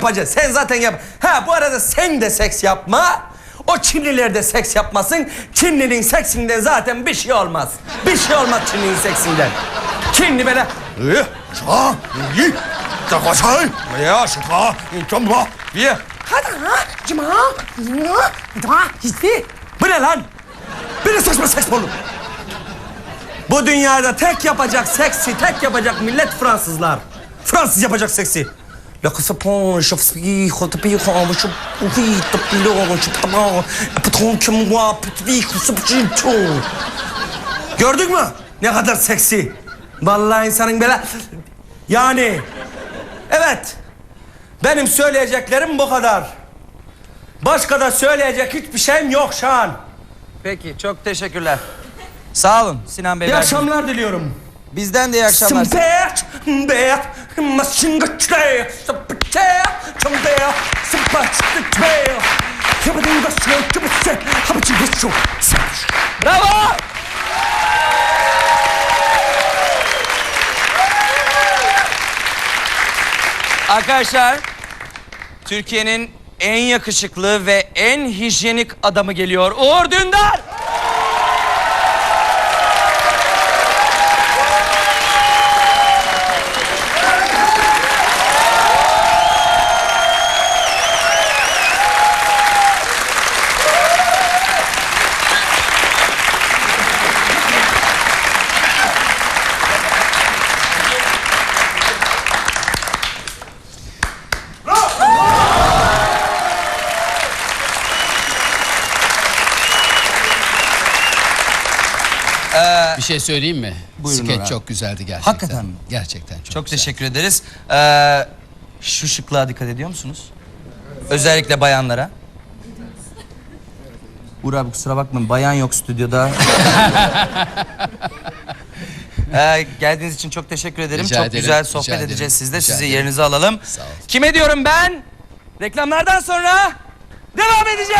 yapacaksın. Sen zaten yap. Ha bu arada sen de seks yapma. O Çinliler de seks yapmasın. Çinlinin seksinden zaten bir şey olmaz. Bir şey olmaz Çinlinin seksinden. Çinli böyle... "Eh, şa, iyi, da koşay, ya şa, çomba, diye. Hadi ha, cima, ya, da, hiçbir. Bu ne lan? Bir saçma seks olur? Bu dünyada tek yapacak seksi, tek yapacak millet Fransızlar. Fransız yapacak seksi. Paye, je suis, oui, te pilon, je te prends, patron que moi, petit, je suis, Gördün mü? Ne kadar seksi. Vallahi insanın böyle... Yani... Evet. Benim söyleyeceklerim bu kadar. Başka da söyleyecek hiçbir şeyim yok şu an. Peki çok teşekkürler. Sağ olun Sinan Bey. İyi akşamlar diliyorum. Bizden de iyi akşamlar. Bravo! Arkadaşlar, Türkiye'nin en yakışıklı ve en hijyenik adamı geliyor. Uğur Dündar! Bir şey söyleyeyim mi? Buyurun Skeç Orhan. çok güzeldi gerçekten. Hakikaten mi? Gerçekten çok, Çok güzel. teşekkür ederiz. Ee, şu şıklığa dikkat ediyor musunuz? Özellikle bayanlara. Uğur abi kusura bakmayın bayan yok stüdyoda. ee, geldiğiniz için çok teşekkür ederim. Rica çok ederim, güzel rica sohbet ederim, edeceğiz sizde. rica Sizi ederim. yerinize alalım. Sağ ol. Kime diyorum ben? Reklamlardan sonra devam edecek.